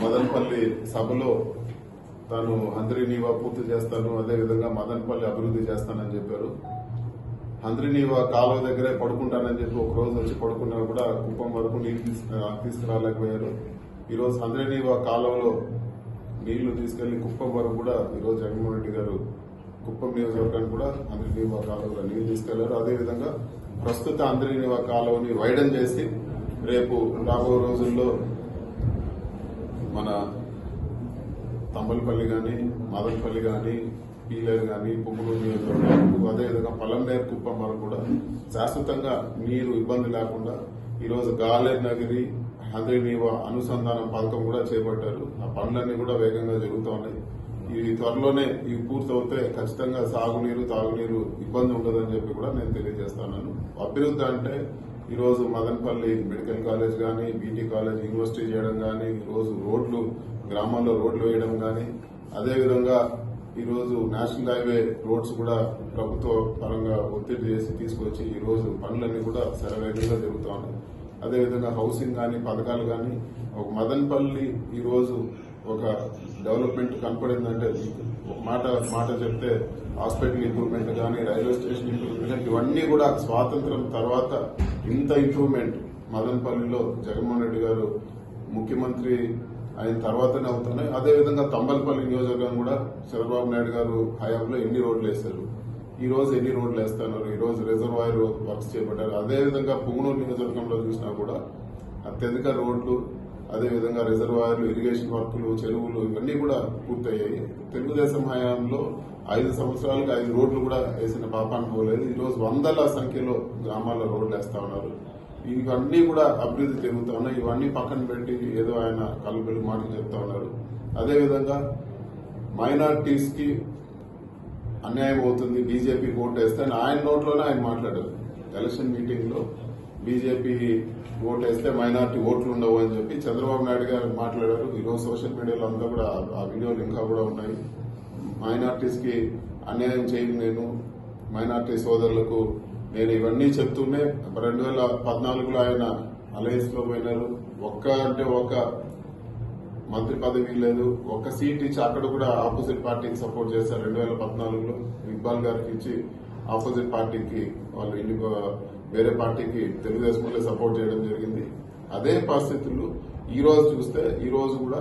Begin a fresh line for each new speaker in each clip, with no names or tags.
మదనపల్లి సభలో తాను హంద్రీనీవా పూర్తి చేస్తాను అదేవిధంగా మదనపల్లి అభివృద్ధి చేస్తానని చెప్పారు. హంద్రీనీవా కాలువ దగ్గరే పడుకుంటానని చెప్పి ఒక రోజు వచ్చి పడుకున్నా కూడా కుప్పం వరకు నీళ్ళు తీసుకురాలేకపోయారు. ఈరోజు రోజు కాలువలో నీళ్ళు తీసుకెళ్ళి కుప్పం వరకు కూడా ఈ రోజు జగన్మోహన్ రెడ్డి గారు కుప్పం నియోజకవర్గానికి కూడా హంద్రీనీవా కాలువలో నీళ్ళు తీసుకెళ్ళారు. అదేవిధంగా ప్రస్తుత హంద్రీనీవా కాలువని వైడన్ చేసి రేపు రాబో రోజుల్లో మన తంబలపల్లి కానీ మదనపల్లి కానీ పీలేరు కానీ పువ్వులూరు నియోజకవర్గం అదేవిధంగా పలంనేరు కుప్పం వరకు కూడా శాశ్వతంగా నీరు ఇబ్బంది లేకుండా ఈరోజు గాలేరు నగిరి హంద్రీనీవ అనుసంధానం పథకం కూడా చేపట్టారు. ఆ పనులన్నీ కూడా వేగంగా జరుగుతూ ఉన్నాయి. ఇవి త్వరలోనే ఇవి పూర్తవుతే ఖచ్చితంగా సాగునీరు తాగునీరు ఇబ్బంది ఉండదని చెప్పి కూడా నేను తెలియజేస్తున్నాను అభివృద్ధి అంటే ఈరోజు మదనపల్లి మెడికల్ కాలేజ్ కానీ బీటీ కాలేజ్ యూనివర్సిటీ చేయడం కానీ ఈరోజు రోడ్లు గ్రామాల్లో రోడ్లు వేయడం కానీ అదేవిధంగా ఈరోజు నేషనల్ హైవే రోడ్స్ కూడా ప్రభుత్వ పరంగా ఒత్తిడి చేసి తీసుకొచ్చి ఈరోజు పనులన్నీ కూడా శరవేగంగా జరుగుతూ ఉన్నాయి. అదేవిధంగా హౌసింగ్ కానీ పథకాలు కానీ ఒక మదనపల్లి ఈరోజు ఒక డెవలప్మెంట్ కనపడిందంటే ఒక మాట మాట చెప్తే హాస్పిటల్ ఇంప్రూవ్మెంట్ కానీ రైల్వే స్టేషన్ ఇంప్రూవ్మెంట్ ఇవన్నీ కూడా స్వాతంత్రం తర్వాత ఇంత ఇంప్రూవ్మెంట్ మదనపల్లిలో జగన్మోహన్ రెడ్డి గారు ముఖ్యమంత్రి అయిన తర్వాతనే అవుతున్నాయి. అదేవిధంగా తంబలపల్లి నియోజకవర్గం కూడా చంద్రబాబు నాయుడు గారు హయాంలో ఎన్ని రోడ్లు వేశారు? ఈ రోజు ఎన్ని రోడ్లు వేస్తున్నారు? ఈ రోజు రిజర్వాయర్ వర్క్స్ చేపట్టారు. అదేవిధంగా పుంగనూరు నియోజకవర్గంలో చూసినా కూడా అత్యధిక రోడ్లు అదేవిధంగా రిజర్వాయర్లు ఇరిగేషన్ వర్కులు చెరువులు ఇవన్నీ కూడా పూర్తయ్యాయి. తెలుగుదేశం హయాంలో ఐదు సంవత్సరాలకు ఐదు రోడ్లు కూడా వేసిన పాపాన్ని పోలేదు ఈరోజు వందల సంఖ్యలో గ్రామాల్లో రోడ్లు వేస్తా ఉన్నారు. ఇవన్నీ కూడా అభివృద్ధి జరుగుతూ ఉన్నాయి. ఇవన్నీ పక్కన పెట్టి ఏదో ఆయన కలుపులు మాటలు చెప్తా ఉన్నారు. అదేవిధంగా మైనార్టీస్కి అన్యాయం అవుతుంది. బీజేపీ ఓటు వేస్తే ఆయన నోట్లోనే ఆయన మాట్లాడారు. ఎలక్షన్ మీటింగ్లో బీజేపీ ఓటు వేస్తే మైనార్టీ ఓట్లు ఉండవు అని చెప్పి చంద్రబాబు నాయుడు గారు మాట్లాడారు. ఈరోజు సోషల్ మీడియాలో అంతా కూడా ఆ- ఆ వీడియోలు ఇంకా కూడా ఉన్నాయి. మైనార్టీస్కి అన్యాయం చేయను నేను. మైనార్టీ సోదరులకు నేను ఇవన్నీ చెప్తూనే రెండు వేల పద్నాలుగులో ఆయన అలయన్స్లో పోయినారు. ఒక్క అంటే ఒక్క మంత్రి పదవి లేదు. ఒక్క సీట్ ఇచ్చి అక్కడ కూడా ఆపోజిట్ పార్టీకి సపోర్ట్ చేశారు రెండు వేల పద్నాలుగులో. ఇక్బాల్ గారికి ఇచ్చి ఆపోజిట్ పార్టీకి వాళ్ళు ఇండి వేరే పార్టీకి తెలుగుదేశంలో సపోర్ట్ చేయడం జరిగింది. అదే పరిస్థితులు ఈ రోజు చూస్తే ఈ రోజు కూడా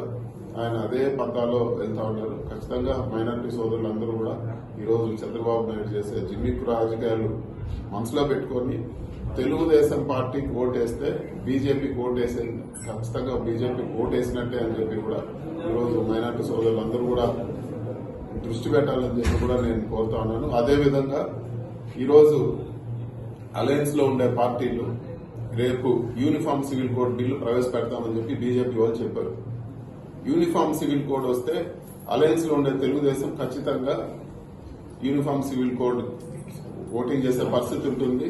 ఆయన అదే పంతాలో వెళ్తా ఉన్నారు. ఖచ్చితంగా మైనార్టీ సోదరులందరూ కూడా ఈ రోజు చంద్రబాబు నాయుడు చేసే జిమ్మిక్ రాజకీయాలు మనసులో పెట్టుకొని తెలుగుదేశం పార్టీకి ఓటేస్తే బీజేపీకి ఓటేసే ఖచ్చితంగా బీజేపీకి ఓటేసినట్టే అని చెప్పి కూడా ఈరోజు మైనార్టీ సోదరులందరూ కూడా దృష్టి పెట్టాలని చెప్పి కూడా నేను కోరుతా ఉన్నాను. అదేవిధంగా ఈరోజు అలయన్స్లో ఉండే పార్టీలు రేపు యూనిఫామ్ సివిల్ కోడ్ బిల్లు ప్రవేశపెడతామని చెప్పి బీజేపీ వాళ్ళు చెప్పారు. యూనిఫామ్ సివిల్ కోడ్ వస్తే అలయన్స్లో ఉండే తెలుగుదేశం ఖచ్చితంగా యూనిఫామ్ సివిల్ కోడ్ ఓటింగ్ చేసే పరిస్థితి ఉంటుంది.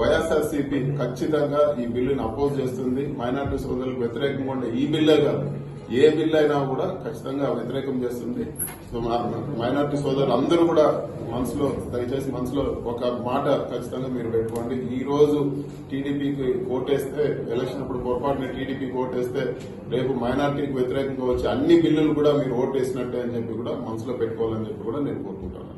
వైఎస్ఆర్సీపీ ఖచ్చితంగా ఈ బిల్లును అపోజ్ చేస్తుంది. మైనార్టీ సోదరులకు వ్యతిరేకంగా ఉండే ఈ బిల్లే కాదు. ఏ బిల్ అయినా కూడా ఖచ్చితంగా వ్యతిరేకం చేస్తుంది. సో మా- మైనార్టీ సోదరులు అందరూ కూడా మనసులో దయచేసి మనసులో ఒక మాట ఖచ్చితంగా మీరు పెట్టుకోండి. ఈ రోజు టీడీపీకి ఓటేస్తే ఎలక్షన్ ఇప్పుడు పొరపాటున టీడీపీకి ఓటేస్తే రేపు మైనార్టీకి వ్యతిరేకంగా వచ్చి అన్ని బిల్లులు కూడా మీరు ఓటేసినట్టే అని చెప్పి కూడా మనసులో పెట్టుకోవాలని చెప్పి కూడా నేను కోరుకుంటాను